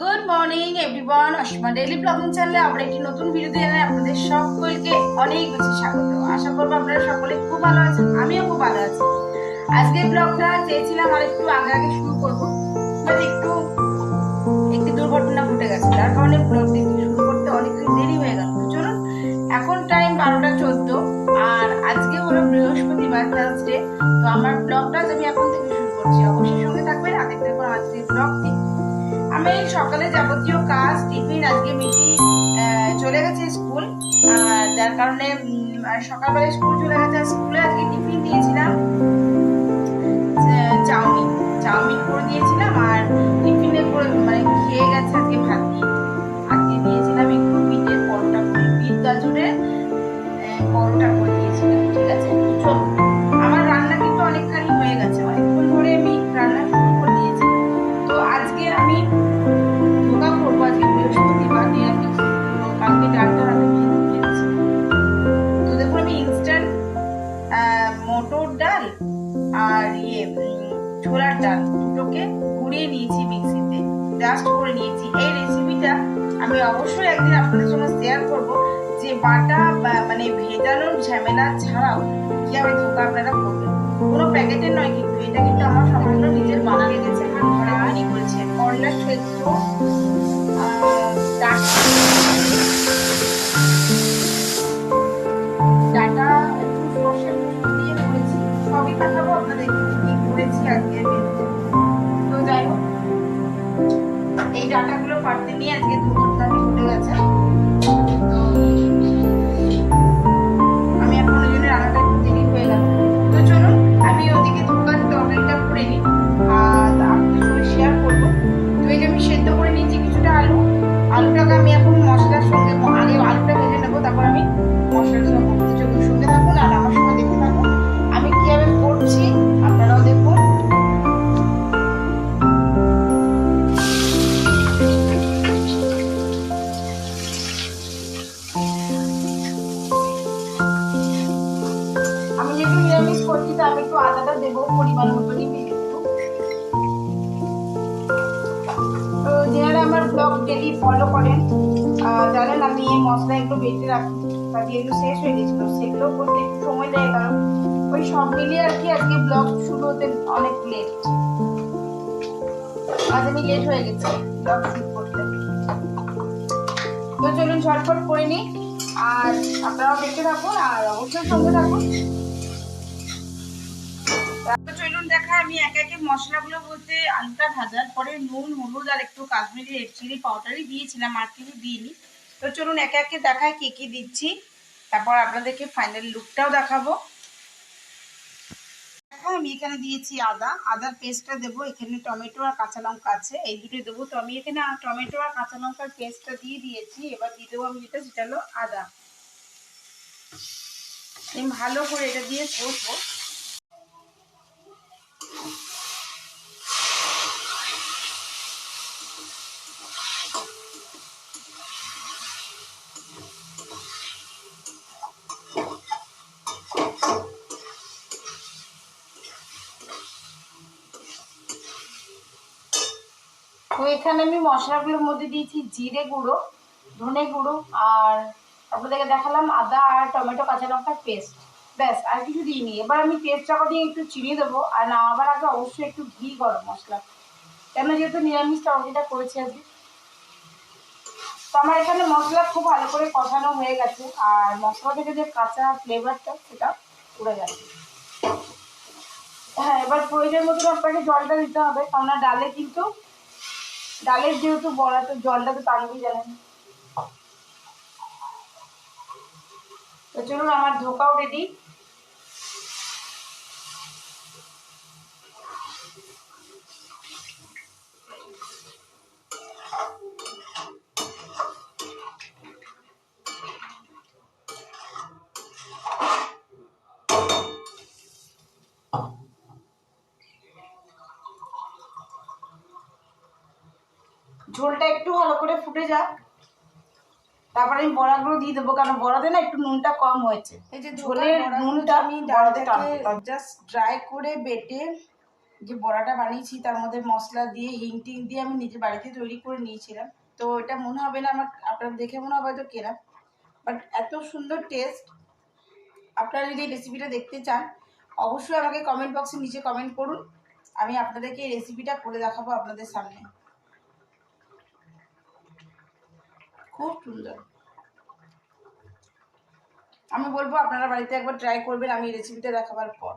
Good morning everyone Asima daily blogging চ্যানেলে আবার একটি নতুন ভিডিও দিয়ে আপনাদের সকলকে অনেক বেশি স্বাগত। আশা করব আপনারা সকলে খুব ভালো আছেন, আমিও খুব ভালো আছি। আজকে ব্লগটা চেয়েছিলাম আর একটু আগে আগে শুরু করব বাট একটু, একটি দুর্ঘটনা ঘটে গেছে। যার কারণে ব্লগটি শুরু করতে অনেকদিন দেরি হয়ে গেল। চলুন, এখন টাইম বারোটা চোদ্দ, আর আজকে হলো বৃহস্পতিবার থার্সডে তো আমার ব্লগটা আমি এখন থেকে শুরু করছি। অবশ্যই সঙ্গে থাকবেন। আর দেখতে পাবো আজকের ব্লগটি আমি সকালে যাবতীয় কাজ, টিফিন, আজকে মিটি চলে গেছে স্কুল। আর যার কারণে সকালবেলা স্কুল চলে গেছে স্কুলে আজকে টিফিন দিয়েছিলাম চাউমিন। প্যাকেটের নয় কিন্তু, এটা কিন্তু আমার সম্পূর্ণ নিজের বানানো গেছে। আমার ঘরে তৈরি করেছে করলা ডাটা একটু সর্ষে দিয়ে করেছি আজকে। তো যাই হোক, এই ডাটাগুলো পাড়তে নিয়ে আজকে দুর্ঘটনাটি ঘটে গেছে। ব্লগ ডেলি ফলো করেন। জানেন, আমি মশলা একটু বেটে রাখি। কাজে এগুলো শেষ হয়ে গেছিল, সেগুলো করতে একটু সময় লেগে গেল ওই সব মিলিয়ে আর কি আজকে ব্লগ শুরু হতে অনেক লেট আজ আমি লেট হয়ে গেছি ব্লগ শুরু করতে। তো চলুন ঝটফট করে নিই। আর আপনারাও দেখতে থাকুন, আর অবশ্যই সঙ্গে থাকুন। দেখা আমি একে একে মশলাগুলো বলতে আলুটা ভাজার পরে নুন, হলুদ আর একটু কাশ্মীরি রেড চিলি পাউডারই দিয়েছিলাম, আর কিছু দিইনি। তো চলুন একে একে দেখায় কি কি দিচ্ছি। তারপর আপনাদেরকে ফাইনাল লুকটাও দেখাবো। দেখো, আমি এখানে দিয়েছি আদা। আদার পেস্টটা দেবো, এখানে টমেটো আর কাঁচা লঙ্কা আছে, এই দুটো দেবো। তো আমি এখানে টমেটো আর কাঁচা লঙ্কার পেস্টটা দিয়ে দিয়েছি। এবার দিয়ে দেবো আমি যেটা, সেটা হলো আদা। ভালো করে এটা দিয়ে কষবো। তো এখানে আমি মশলাগুলোর মধ্যে দিয়েছি জিরে গুঁড়ো, ধনে গুঁড়ো আর আপনাদেরকে দেখালাম আদা আর টমেটো কাঁচা লঙ্কার পেস্ট ব্যাস, আর কিছু দিইনি। এবার আমি পেস্টটাকে দিয়ে একটু চিনি দেবো। আর নামাবার আগে অবশ্যই একটু ঘি গরম মশলা। কেন যেহেতু নিরামিষ তরকারিটা করেছি আজকে? তো আমার এখানে মশলা খুব ভালো করে কষানো হয়ে গেছে, আর মশলা থেকে যে কাঁচা ফ্লেভারটা সেটা উড়ে গেছে। হ্যাঁ এবার প্রয়োজন মতন আপনাকে জলটা দিতে হবে, কেননা ডালে কিন্তু, ডালের যেহেতু বড়া, তো জলটা তো টানবেই জানেন তো চলুন, আমার ধোকাও রেডি ঝোলটা একটু ভালো করে ফুটে যাক। তারপরে আমি বড়াগুলো দিয়ে দেবো কারণ বড়াতে না একটু নুনটা কম হয়েছে। এই যে ঝোলের নুনটা আমি ডালটাকে জাস্ট ড্রাই করে বেটে যে বড়াটা বানিয়েছি তার মধ্যে মশলা দিয়ে হিং টিং দিয়ে আমি নিজের বাড়িতে তৈরি করে নিয়েছিলাম। তো এটা মনে হবে না আমার আপনারা দেখে মনে হবে হয়তো কেনা। বাট এত সুন্দর টেস্ট আপনারা যদি এই রেসিপিটা দেখতে চান অবশ্যই আমাকে কমেন্ট বক্সে নিচে কমেন্ট করুন। আমি আপনাদেরকে এই রেসিপিটা করে দেখাবো আপনাদের সামনে। খুব সুন্দর। আমি বলব আপনারা বাড়িতে একবার ট্রাই করবেন আমি রেসিপিটা দেখাবার পর।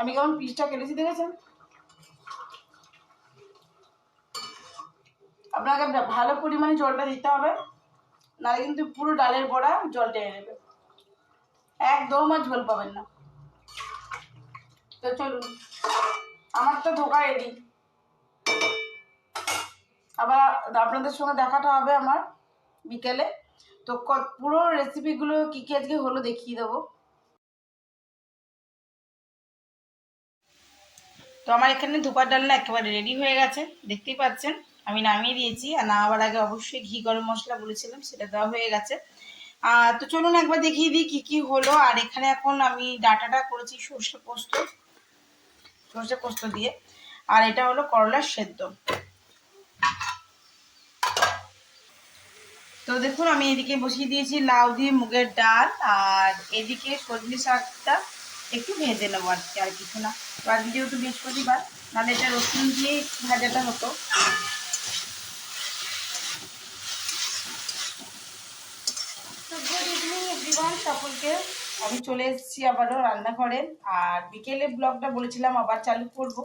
আমি কেমন পিসটা কেটেছি দেখেছেন? আপনাকে ভালো পরিমাণে জলটা দিতে হবে, নাহলে কিন্তু পুরো ডালের বড়া জল টেনে নেবে। একদম আর ঝোল পাবেন না। তো চলুন, আমার তো ধোকা রেডি। আবার আপনাদের সঙ্গে দেখাটা হবে আমার বিকেলে। তো পুরো রেসিপিগুলো কী কী আজকে হলো দেখিয়ে দেবো। তো আমার এখানে দুপার ডালনা একেবারে রেডি হয়ে গেছে, দেখতেই পাচ্ছেন। আমি নামিয়ে দিয়েছি, আর নামাবার আগে অবশ্যই ঘি গরম মশলা বলেছিলাম, সেটা দেওয়া হয়ে গেছে। তো চলুন একবার দেখিয়ে দিই কী কী হলো। আর এখানে এখন আমি ডাটাটা করেছি সর্ষে পোস্ত সর্ষে পোস্ত দিয়ে। আর এটা হলো করলার সেদ্ধ। তো দেখুন, আমি এদিকে বসিয়ে দিয়েছি লাউ দিয়ে মুগের ডাল, আর এদিকে সজনে শাকটা। একটু ভেজে নেব আর কি আর কিছু না। তো আজকে যেহেতু বৃহস্পতিবার নাহলে এটা রসুন দিয়ে ভাজাটা হতো। সকলকে। আমি চলে এসেছি আবারও রান্নাঘরে, আর বিকেলে ব্লগটা বলেছিলাম আবার চালু করব।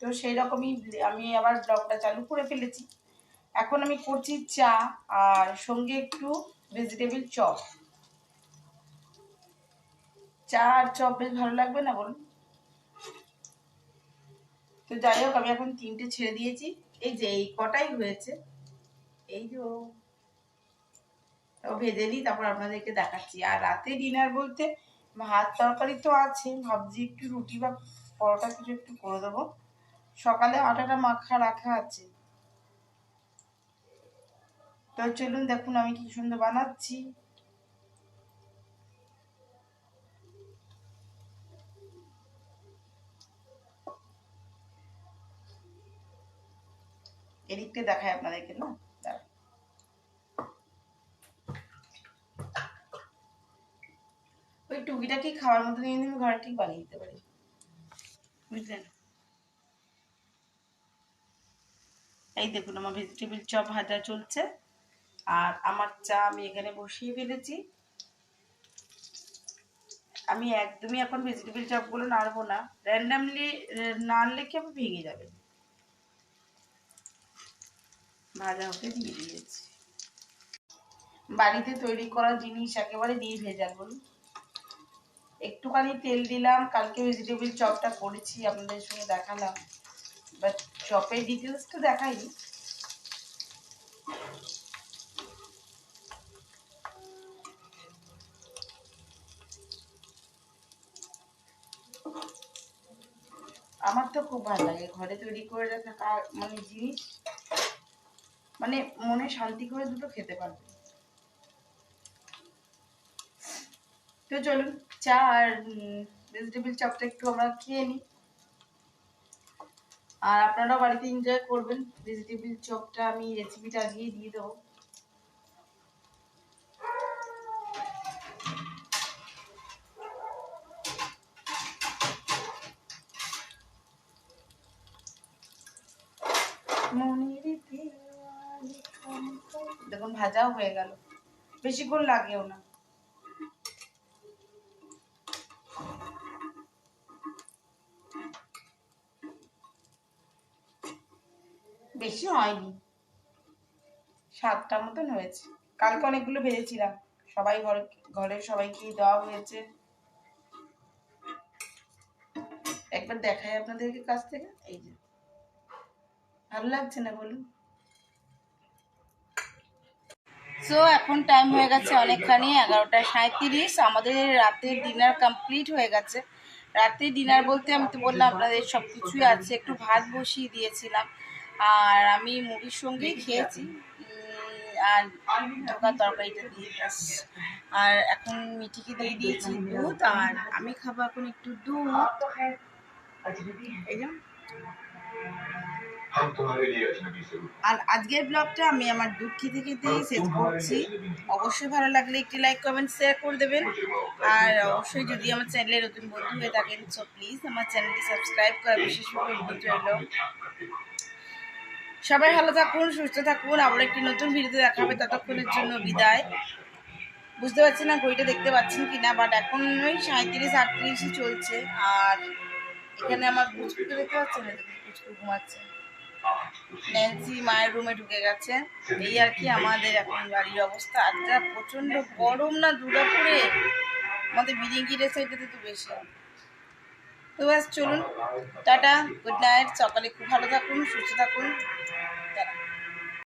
তো সেই রকমই আমি আবার ব্লগটা চালু করে ফেলেছি। এখন আমি করছি চা, আর সঙ্গে একটু ভেজিটেবিল চপ চা আর চপ বেশ ভালো লাগবে না বলুন? তো যাই হোক, আমি এখন তিনটে ছেড়ে দিয়েছি। এই যে, এই কটাই হয়েছে। এই যে ও- ভেজে নিই, তারপর আপনাদেরকে দেখাচ্ছি। আর রাতে ডিনার বলতে ভাত তরকারি তো আছে, ভাবছি একটু রুটি বা পরোটা কিছু একটু করে দেবো। সকালে আটাটা মাখা রাখা আছে। তো চলুন, দেখুন আমি কি সুন্দর বানাচ্ছি। এদিকটা দেখায় আপনাদেরকে, না। ওই টুকিটাকে খাওয়ার মতো নিয়ে আমি ঘরে ঠিক বানিয়ে দিতে পারি। বুঝলেন? এই দেখুন, আমার ভেজিটেবিল চপ ভাজা চলছে। আর আমার চা আমি এখানে বসিয়ে ফেলেছি। আমি একদমই এখন ভেজিটেবিল চপগুলো নাড়বো না। র্যান্ডামলি নাড়লে কি আবার ভেঙে যাবে? ভাজা হতে দিয়ে দিয়েছি। বাড়িতে তৈরি করা জিনিস একেবারে দিয়ে ভেজাল, বলুন। একটুখানি তেল দিলাম, কালকে ভেজিটেবিল চপটা করেছি, আপনাদের সঙ্গে দেখালাম। বাট চপের ডিটেলস তো দেখাইনি। আমার তো খুব ভালো লাগে, ঘরে তৈরি করে থাকা মানে জিনিস। মানে মনে শান্তি করে দুটো খেতে পারবে। তো চলুন, চা আর ভেজিটেবিল চপটা একটু আমরা খেয়ে নিই। আর আপনারাও বাড়িতে এনজয় করবেন। ভেজিটেবিল চপটা আমি রেসিপিটা আগেই দিয়ে দেবো। দেখুন, ভাজাও হয়ে গেল। বেশিক্ষণ লাগেও না। বেশি হয়নি। সাতটা মতন হয়েছে। কালকে অনেকগুলো ভেজেছিলাম। সবাই ঘরে, ঘরের সবাইকে দেওয়া হয়েছে। একবার দেখাই আপনাদেরকে কাছ থেকে। এই যে। ভালো লাগছে না বলুন? সো এখন টাইম হয়ে গেছে অনেকখানি, এগারোটা সাঁত্রিশ আমাদের রাতের ডিনার কমপ্লিট হয়ে গেছে। রাতের ডিনার বলতে আমি তো বললাম, আপনাদের সব কিছুই আছে। একটু ভাত বসিয়ে দিয়েছিলাম। আর আমি মুড়ির সঙ্গেই খেয়েছি। আর ধোকার তরকারিটা দিয়ে আর এখন মিঠিকে দিয়ে দিয়েছি দুধ, আর আমি খাব এখন একটু দুধ। এই আর আজকের ব্লগটা আমি আমার দুঃখী থেকে শেষ করছি। অবশ্যই ভালো লাগলে একটি লাইক কমেন্ট শেয়ার করে দেবেন। আর অবশ্যই যদি আমার চ্যানেলে নতুন বন্ধু হয়ে থাকেন সো প্লিজ আমার চ্যানেলটি সাবস্ক্রাইব করা বিশেষভাবে সবাই ভালো থাকুন সুস্থ থাকুন। আবার একটি নতুন ভিডিওতে দেখা হবে। ততক্ষণের জন্য বিদায়। বুঝতে পারছি না ঘড়িটা দেখতে পাচ্ছেন কি না বাট এখন ওই সাঁত্রিশ আটত্রিশই চলছে। আর এখানে আমার বুঝতে দেখতে পাচ্ছেন? ঘুমাচ্ছে। ন্যান্সি মায়ের রুমে ঢুকে গেছে। এই আর কি আমাদের এখন বাড়ির অবস্থা। আজকে প্রচণ্ড গরম না, দুর্গাপুরে। আমাদের বিরিঙ্গিরের সাইডে তো বেশি। তো ব্যাস চলুন। টাটা গুড নাইট সকালে খুব ভালো থাকুন, সুস্থ থাকুন।